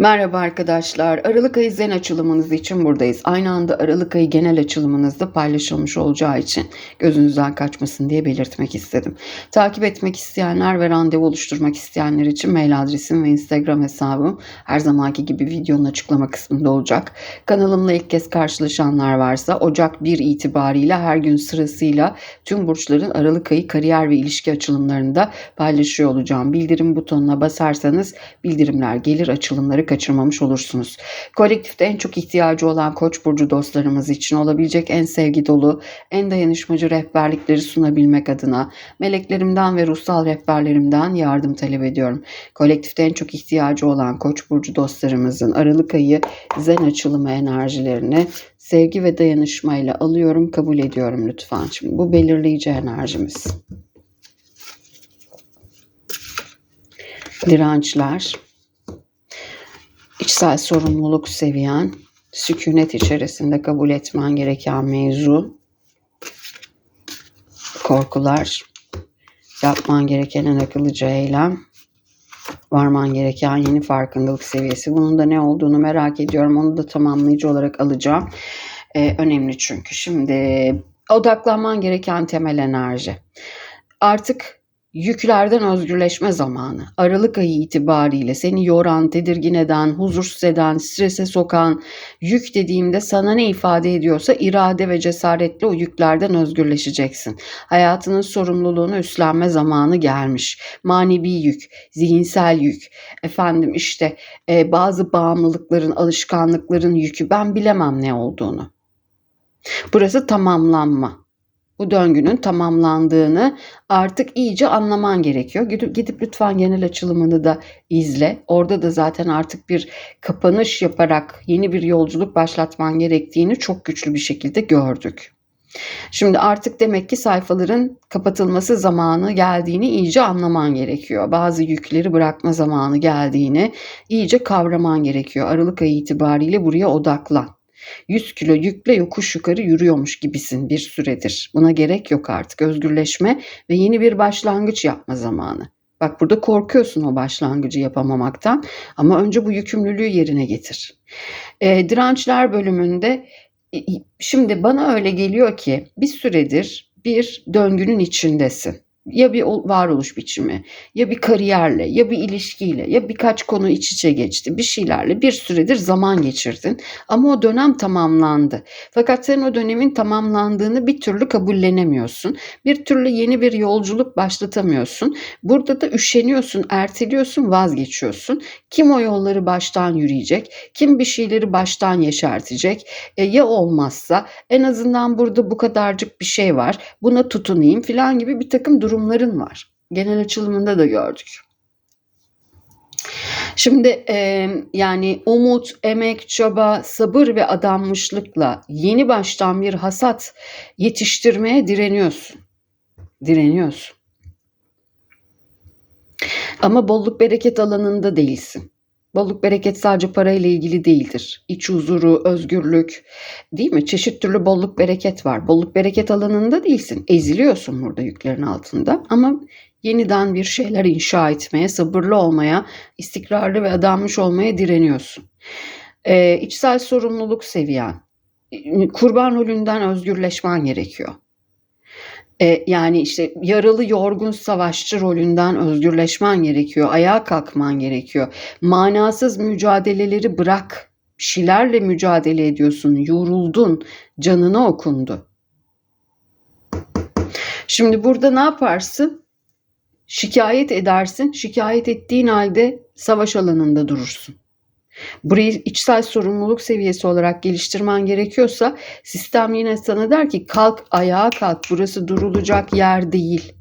Merhaba arkadaşlar. Aralık ayı zen açılımınız için buradayız. Aynı anda Aralık ayı genel açılımınızda paylaşılmış olacağı için gözünüzden kaçmasın diye belirtmek istedim. Takip etmek isteyenler ve randevu oluşturmak isteyenler için mail adresim ve Instagram hesabım her zamanki gibi videonun açıklama kısmında olacak. Kanalımla ilk kez karşılaşanlar varsa Ocak 1 itibariyle her gün sırasıyla tüm burçların Aralık ayı kariyer ve ilişki açılımlarında paylaşıyor olacağım. Bildirim butonuna basarsanız bildirimler gelir açılımları kaçırmamış olursunuz. Kolektifte en çok ihtiyacı olan Koç burcu dostlarımız için olabilecek en sevgi dolu, en dayanışmacı rehberlikleri sunabilmek adına meleklerimden ve ruhsal rehberlerimden yardım talep ediyorum. Kolektifte en çok ihtiyacı olan Koç burcu dostlarımızın Aralık ayı zen açılımı enerjilerini sevgi ve dayanışmayla alıyorum, kabul ediyorum lütfen. Şimdi bu belirleyici enerjimiz. Dirençler, içsel sorumluluk seviyen, sükunet içerisinde kabul etmen gereken mevzu, korkular, yapman gereken en akıllıca eylem, varman gereken yeni farkındalık seviyesi. Bunun da ne olduğunu merak ediyorum. Onu da tamamlayıcı olarak alacağım. Ee, önemli çünkü. Şimdi odaklanman gereken temel enerji. Artık Yüklerden özgürleşme zamanı. Aralık ayı itibariyle seni yoran, tedirgin eden, huzursuz eden, strese sokan yük dediğimde sana ne ifade ediyorsa irade ve cesaretle o yüklerden özgürleşeceksin. Hayatının sorumluluğunu üstlenme zamanı gelmiş. Manevi yük, zihinsel yük, efendim işte e, bazı bağımlılıkların, alışkanlıkların yükü ben bilemem ne olduğunu. Burası tamamlanma bu döngünün tamamlandığını artık iyice anlaman gerekiyor. Gidip, gidip lütfen genel açılımını da izle. Orada da zaten artık bir kapanış yaparak yeni bir yolculuk başlatman gerektiğini çok güçlü bir şekilde gördük. Şimdi artık demek ki sayfaların kapatılması zamanı geldiğini iyice anlaman gerekiyor. Bazı yükleri bırakma zamanı geldiğini iyice kavraman gerekiyor. Aralık ayı itibariyle buraya odaklan. 100 kilo yükle yokuş yukarı yürüyormuş gibisin bir süredir. Buna gerek yok artık. Özgürleşme ve yeni bir başlangıç yapma zamanı. Bak burada korkuyorsun o başlangıcı yapamamaktan ama önce bu yükümlülüğü yerine getir. E, dirençler bölümünde şimdi bana öyle geliyor ki bir süredir bir döngünün içindesin ya bir varoluş biçimi, ya bir kariyerle, ya bir ilişkiyle, ya birkaç konu iç içe geçti. Bir şeylerle bir süredir zaman geçirdin. Ama o dönem tamamlandı. Fakat sen o dönemin tamamlandığını bir türlü kabullenemiyorsun. Bir türlü yeni bir yolculuk başlatamıyorsun. Burada da üşeniyorsun, erteliyorsun, vazgeçiyorsun. Kim o yolları baştan yürüyecek? Kim bir şeyleri baştan yeşertecek? E, ya olmazsa en azından burada bu kadarcık bir şey var. Buna tutunayım falan gibi bir takım durum durumların var. Genel açılımında da gördük. Şimdi e, yani umut, emek, çaba, sabır ve adanmışlıkla yeni baştan bir hasat yetiştirmeye direniyorsun. Direniyorsun. Ama bolluk bereket alanında değilsin. Bolluk bereket sadece parayla ilgili değildir. İç huzuru, özgürlük, değil mi? Çeşit türlü bolluk bereket var. Bolluk bereket alanında değilsin. Eziliyorsun burada yüklerin altında ama yeniden bir şeyler inşa etmeye, sabırlı olmaya, istikrarlı ve adanmış olmaya direniyorsun. Ee, içsel sorumluluk seviyen, kurban rolünden özgürleşmen gerekiyor. E, yani işte yaralı yorgun savaşçı rolünden özgürleşmen gerekiyor. Ayağa kalkman gerekiyor. Manasız mücadeleleri bırak. Bir şeylerle mücadele ediyorsun. Yoruldun. Canına okundu. Şimdi burada ne yaparsın? Şikayet edersin. Şikayet ettiğin halde savaş alanında durursun. Burayı içsel sorumluluk seviyesi olarak geliştirmen gerekiyorsa sistem yine sana der ki kalk ayağa kalk burası durulacak yer değil.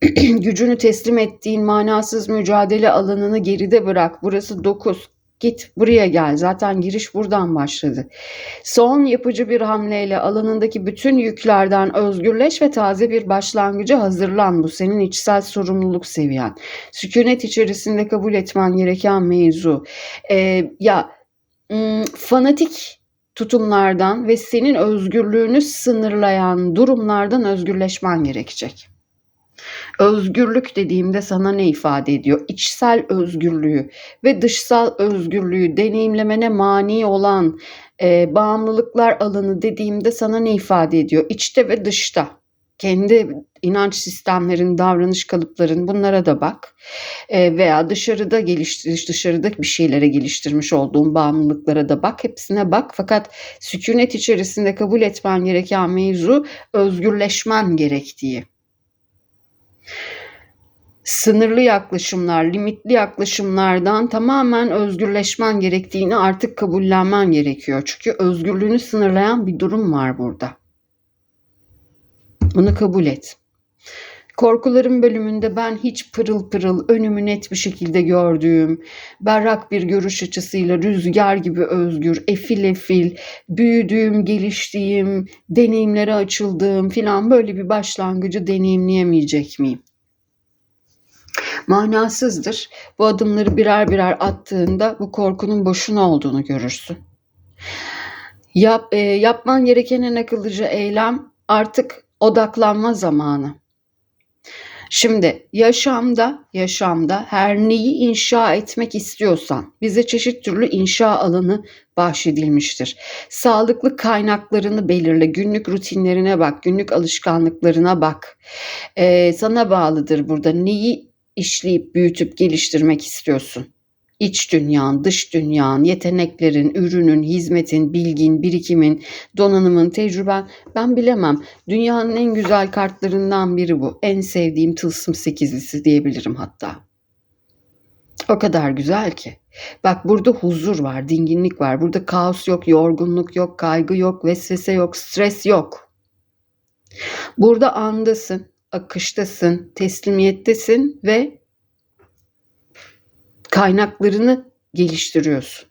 Gücünü teslim ettiğin manasız mücadele alanını geride bırak. Burası 9. Git buraya gel. Zaten giriş buradan başladı. Son yapıcı bir hamleyle alanındaki bütün yüklerden özgürleş ve taze bir başlangıca hazırlan. Bu senin içsel sorumluluk seviyen. Sükunet içerisinde kabul etmen gereken mevzu. Ee, ya fanatik tutumlardan ve senin özgürlüğünü sınırlayan durumlardan özgürleşmen gerekecek. Özgürlük dediğimde sana ne ifade ediyor? İçsel özgürlüğü ve dışsal özgürlüğü deneyimlemene mani olan e, bağımlılıklar alanı dediğimde sana ne ifade ediyor? İçte ve dışta. Kendi inanç sistemlerin, davranış kalıpların bunlara da bak. E, veya dışarıda geliştir, dışarıda bir şeylere geliştirmiş olduğun bağımlılıklara da bak. Hepsine bak. Fakat sükunet içerisinde kabul etmen gereken mevzu özgürleşmen gerektiği sınırlı yaklaşımlar, limitli yaklaşımlardan tamamen özgürleşmen gerektiğini artık kabullenmen gerekiyor. Çünkü özgürlüğünü sınırlayan bir durum var burada. Bunu kabul et. Korkuların bölümünde ben hiç pırıl pırıl önümü net bir şekilde gördüğüm, berrak bir görüş açısıyla rüzgar gibi özgür, efil efil, büyüdüğüm, geliştiğim, deneyimlere açıldığım filan böyle bir başlangıcı deneyimleyemeyecek miyim? manasızdır. Bu adımları birer birer attığında bu korkunun boşuna olduğunu görürsün. Yap, e, yapman gereken en akıllıca eylem artık odaklanma zamanı. Şimdi yaşamda, yaşamda her neyi inşa etmek istiyorsan bize çeşit türlü inşa alanı bahşedilmiştir. Sağlıklı kaynaklarını belirle, günlük rutinlerine bak, günlük alışkanlıklarına bak. Ee, sana bağlıdır burada neyi işleyip büyütüp geliştirmek istiyorsun? İç dünyan, dış dünyan, yeteneklerin, ürünün, hizmetin, bilgin, birikimin, donanımın, tecrüben ben bilemem. Dünyanın en güzel kartlarından biri bu. En sevdiğim tılsım sekizlisi diyebilirim hatta. O kadar güzel ki. Bak burada huzur var, dinginlik var. Burada kaos yok, yorgunluk yok, kaygı yok, vesvese yok, stres yok. Burada andasın, akıştasın, teslimiyettesin ve kaynaklarını geliştiriyorsun.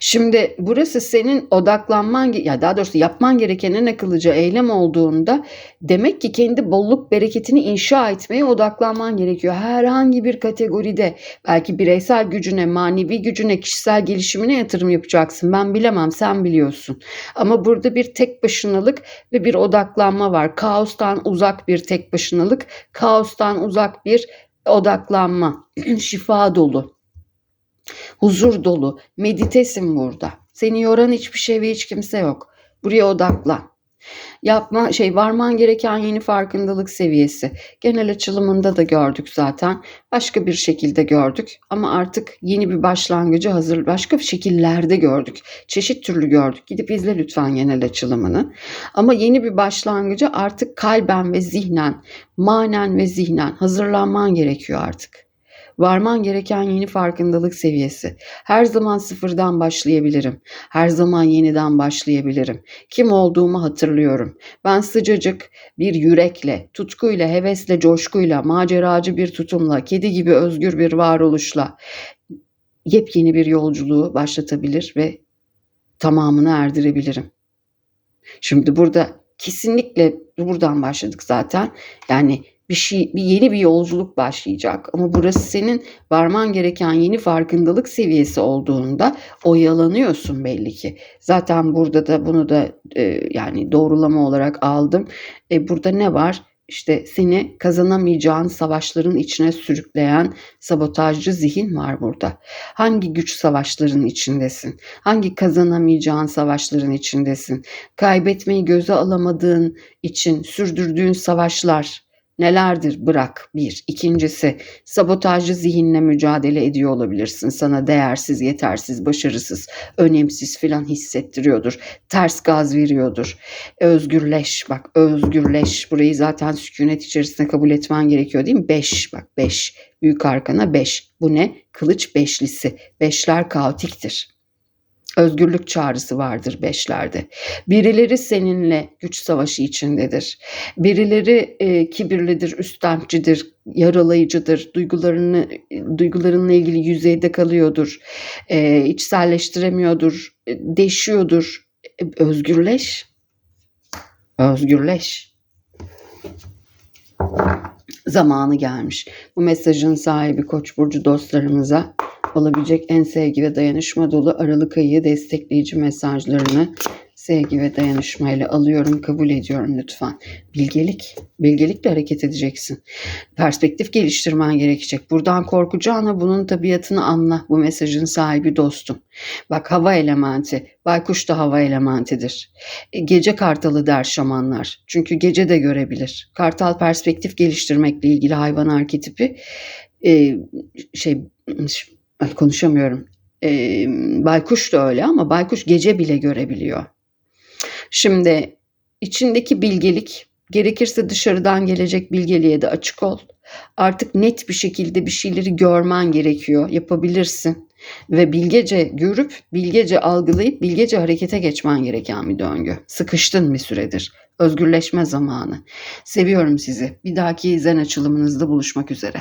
Şimdi burası senin odaklanman ya daha doğrusu yapman gereken en akıllıca eylem olduğunda demek ki kendi bolluk bereketini inşa etmeye odaklanman gerekiyor. Herhangi bir kategoride belki bireysel gücüne, manevi gücüne, kişisel gelişimine yatırım yapacaksın. Ben bilemem, sen biliyorsun. Ama burada bir tek başınalık ve bir odaklanma var. Kaostan uzak bir tek başınalık, kaostan uzak bir odaklanma, şifa dolu huzur dolu, meditesin burada. Seni yoran hiçbir şey ve hiç kimse yok. Buraya odaklan. Yapma şey varman gereken yeni farkındalık seviyesi. Genel açılımında da gördük zaten. Başka bir şekilde gördük ama artık yeni bir başlangıcı hazır başka şekillerde gördük. Çeşit türlü gördük. Gidip izle lütfen genel açılımını. Ama yeni bir başlangıcı artık kalben ve zihnen, manen ve zihnen hazırlanman gerekiyor artık. Varman gereken yeni farkındalık seviyesi. Her zaman sıfırdan başlayabilirim. Her zaman yeniden başlayabilirim. Kim olduğumu hatırlıyorum. Ben sıcacık bir yürekle, tutkuyla, hevesle, coşkuyla, maceracı bir tutumla, kedi gibi özgür bir varoluşla yepyeni bir yolculuğu başlatabilir ve tamamını erdirebilirim. Şimdi burada kesinlikle buradan başladık zaten. Yani bir şey, bir yeni bir yolculuk başlayacak. Ama burası senin varman gereken yeni farkındalık seviyesi olduğunda oyalanıyorsun belli ki. Zaten burada da bunu da e, yani doğrulama olarak aldım. E, burada ne var? İşte seni kazanamayacağın savaşların içine sürükleyen sabotajcı zihin var burada. Hangi güç savaşların içindesin? Hangi kazanamayacağın savaşların içindesin? Kaybetmeyi göze alamadığın için sürdürdüğün savaşlar, nelerdir bırak bir. İkincisi sabotajcı zihinle mücadele ediyor olabilirsin. Sana değersiz, yetersiz, başarısız, önemsiz filan hissettiriyordur. Ters gaz veriyordur. Özgürleş bak özgürleş. Burayı zaten sükunet içerisinde kabul etmen gerekiyor değil mi? Beş bak beş. Büyük arkana beş. Bu ne? Kılıç beşlisi. Beşler kaotiktir özgürlük çağrısı vardır beşlerde. Birileri seninle güç savaşı içindedir. Birileri e, kibirlidir, üsttencidir, yaralayıcıdır, duygularını duygularınla ilgili yüzeyde kalıyordur, e, içselleştiremiyordur, e, deşiyordur. E, özgürleş, özgürleş. Zamanı gelmiş. Bu mesajın sahibi Koç burcu dostlarımıza alabilecek en sevgi ve dayanışma dolu Aralık ayı destekleyici mesajlarını sevgi ve dayanışmayla alıyorum, kabul ediyorum lütfen. Bilgelik, bilgelikle hareket edeceksin. Perspektif geliştirmen gerekecek. Buradan korkacağına bunun tabiatını anla. Bu mesajın sahibi dostum. Bak hava elementi, baykuş da hava elementidir. E, Gece kartalı der şamanlar. Çünkü gece de görebilir. Kartal perspektif geliştirmekle ilgili hayvan arketipi e, şey ay, konuşamıyorum. E, baykuş da öyle ama baykuş gece bile görebiliyor. Şimdi içindeki bilgelik gerekirse dışarıdan gelecek bilgeliğe de açık ol. Artık net bir şekilde bir şeyleri görmen gerekiyor. Yapabilirsin. Ve bilgece görüp, bilgece algılayıp, bilgece harekete geçmen gereken bir döngü. Sıkıştın bir süredir. Özgürleşme zamanı. Seviyorum sizi. Bir dahaki zen açılımınızda buluşmak üzere.